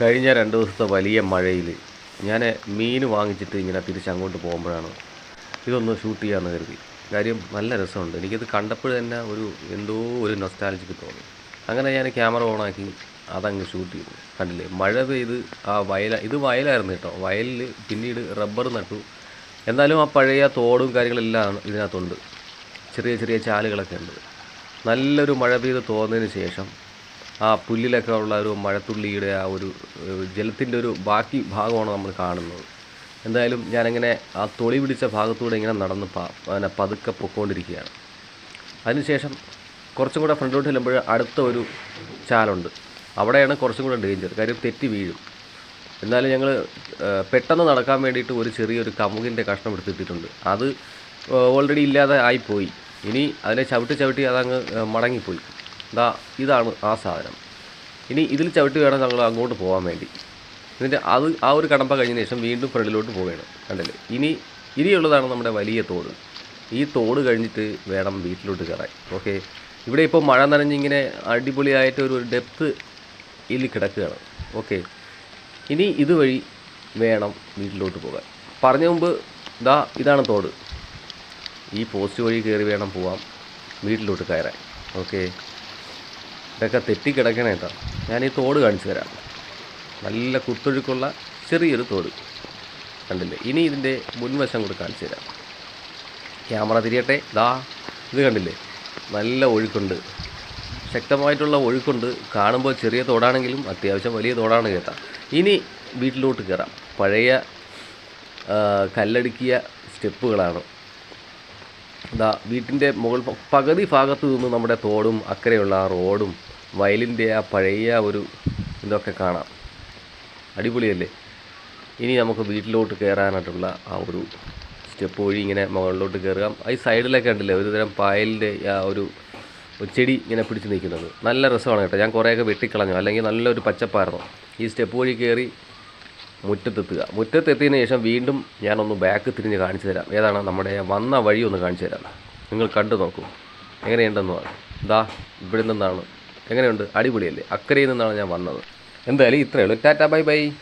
കഴിഞ്ഞ രണ്ട് ദിവസത്തെ വലിയ മഴയിൽ ഞാൻ മീൻ വാങ്ങിച്ചിട്ട് ഇങ്ങനെ തിരിച്ച് അങ്ങോട്ട് പോകുമ്പോഴാണ് ഇതൊന്ന് ഷൂട്ട് ചെയ്യാമെന്ന് കരുതി. കാര്യം നല്ല രസമുണ്ട്. എനിക്കത് കണ്ടപ്പോൾ തന്നെ ഒരു എന്തോ ഒരു നൊസ്റ്റാലജിക്ക് തോന്നി. അങ്ങനെ ഞാൻ ക്യാമറ ഓണാക്കി അതങ്ങ് ഷൂട്ട് ചെയ്തു. കണ്ടില്ലേ? മഴ പെയ്ത് ആ വയല ഇത് വയലായിരുന്നു കേട്ടോ. വയലിൽ പിന്നീട് റബ്ബർ നട്ടു. എന്നാലും ആ പഴയ തോടും കാര്യങ്ങളെല്ലാം ഇതിനകത്തുണ്ട്. ചെറിയ ചെറിയ ചാലുകളൊക്കെ ഉണ്ട്. നല്ലൊരു മഴ പെയ്ത് തോന്നതിന് ശേഷം ആ പുല്ലിലൊക്കെ ഉള്ള ഒരു മഴത്തുള്ളിയുടെ ആ ഒരു ജലത്തിന്റെ ഒരു ബാക്കി ഭാഗമാണ് നമ്മൾ കാണുന്നത്. എന്തായാലും ഞാനിങ്ങനെ ആ തൊളി പിടിച്ച ഭാഗത്തൂടെ ഇങ്ങനെ നടന്ന് പിന്നെ പതുക്കെ പൊക്കോണ്ടിരിക്കുകയാണ്. അതിനുശേഷം കുറച്ചും കൂടെ ഫ്രണ്ടിലോട്ട് ചെല്ലുമ്പോൾ അടുത്ത ഒരു ചാലുണ്ട്. അവിടെയാണ് കുറച്ചും കൂടെ ഡേഞ്ചർ കാര്യം തെറ്റി വീഴും. എന്നാലും ഞങ്ങൾ പെട്ടെന്ന് നടക്കാൻ വേണ്ടിയിട്ട് ഒരു ചെറിയൊരു കമുകിന്റെ കഷ്ണം എടുത്തിട്ടിട്ടുണ്ട്. അത് ഓൾറെഡി ഇല്ലാതെ ആയിപ്പോയി. ഇനി അതിനെ ചവിട്ടി ചവിട്ടി അതങ്ങ് മടങ്ങിപ്പോയി. ഇതാ ഇതാണ് ആ സാധനം. ഇനി ഇതിൽ ചവിട്ടി വേണം ഞങ്ങൾ അങ്ങോട്ട് പോകാൻ വേണ്ടി. എന്നിട്ട് അത് ആ ഒരു കടമ്പ കഴിഞ്ഞതിന് ശേഷം വീണ്ടും ഫ്രണ്ടിലോട്ട് പോവുകയാണ് കണ്ടില്ലേ? ഇനി ഇനിയുള്ളതാണ് നമ്മുടെ വലിയ തോട്. ഈ തോട് കഴിഞ്ഞിട്ട് വേണം വീട്ടിലോട്ട് കയറാൻ. ഓക്കെ? ഇവിടെ ഇപ്പോൾ മഴ നനഞ്ഞിങ്ങനെ അടിപൊളിയായിട്ട് ഒരു ഡെപ്ത് ഇതിൽ കിടക്കുകയാണ്. ഓക്കെ? ഇനി ഇതുവഴി വേണം വീട്ടിലോട്ട് പോകാൻ. പറഞ്ഞ മുമ്പ് ദാ ഇതാണ് തോട്. ഈ പോസ്റ്റ് വഴി കയറി വേണം പോവാം വീട്ടിലോട്ട് കയറാൻ. ഓക്കെ? ഇതൊക്കെ തെറ്റിക്കിടക്കണേ കേട്ടോ. ഞാൻ ഈ തോട് കാണിച്ചു തരാം. നല്ല കുത്തൊഴുക്കുള്ള ചെറിയൊരു തോട്. കണ്ടില്ലേ? ഇനി ഇതിന്റെ മുൻവശം കൂടി കാണിച്ചു തരാം. ക്യാമറ തിരിയട്ടെ. ദാ ഇത് കണ്ടില്ലേ? നല്ല ഒഴുക്കുണ്ട്. ശക്തമായിട്ടുള്ള ഒഴുക്കുണ്ട്. കാണുമ്പോൾ ചെറിയ തോടാണെങ്കിലും അത്യാവശ്യം വലിയ തോടാണ് കേട്ടോ. ഇനി വീട്ടിലോട്ട് കയറാം. പഴയ കല്ലടുക്കിയ സ്റ്റെപ്പുകളാണ്. ഇതാ വീട്ടിന്റെ മുകൾ പകുതി ഭാഗത്ത് നിന്ന് നമ്മുടെ തോടും അക്കരെയുള്ള ആ റോഡും വയലിന്റെ ആ പഴയ ഒരു ഇതൊക്കെ കാണാം. അടിപൊളിയല്ലേ? ഇനി നമുക്ക് വീട്ടിലോട്ട് കയറാനായിട്ടുള്ള ആ ഒരു സ്റ്റെപ്പ് വഴി ഇങ്ങനെ മുകളിലോട്ട് കയറുക. ഈ സൈഡിലൊക്കെ ഉണ്ടല്ലേ ഒരു തരം പായലിന്റെ ആ ഒരു ചെടി ഇങ്ങനെ പിടിച്ച് നിൽക്കുന്നത്. നല്ല രസമാണ് കേട്ടോ. ഞാൻ കുറേയൊക്കെ വെട്ടിക്കളഞ്ഞു. അല്ലെങ്കിൽ നല്ലൊരു പച്ചപ്പായിരുന്നു. ഈ സ്റ്റെപ്പ് വഴി കയറി മുറ്റത്തെത്തുക. മുറ്റത്തെത്തിയതിന് ശേഷം വീണ്ടും ഞാനൊന്ന് ബാക്ക് തിരിഞ്ഞ് കാണിച്ചു തരാം. ഏതാണ് നമ്മുടെ വന്ന വഴി ഒന്ന് കാണിച്ചു തരാം. നിങ്ങൾ കണ്ടു നോക്കൂ. എങ്ങനെയുണ്ടെന്ന് പറഞ്ഞു ഇതാ ഇവിടെ നിന്നാണ് എങ്ങനെയുണ്ട്? അടിപൊളിയല്ലേ? അക്കരയിൽ നിന്നാണ് ഞാൻ വന്നത്. എന്തായാലും ഇത്രയേ ഉള്ളൂ. Tata bye bye.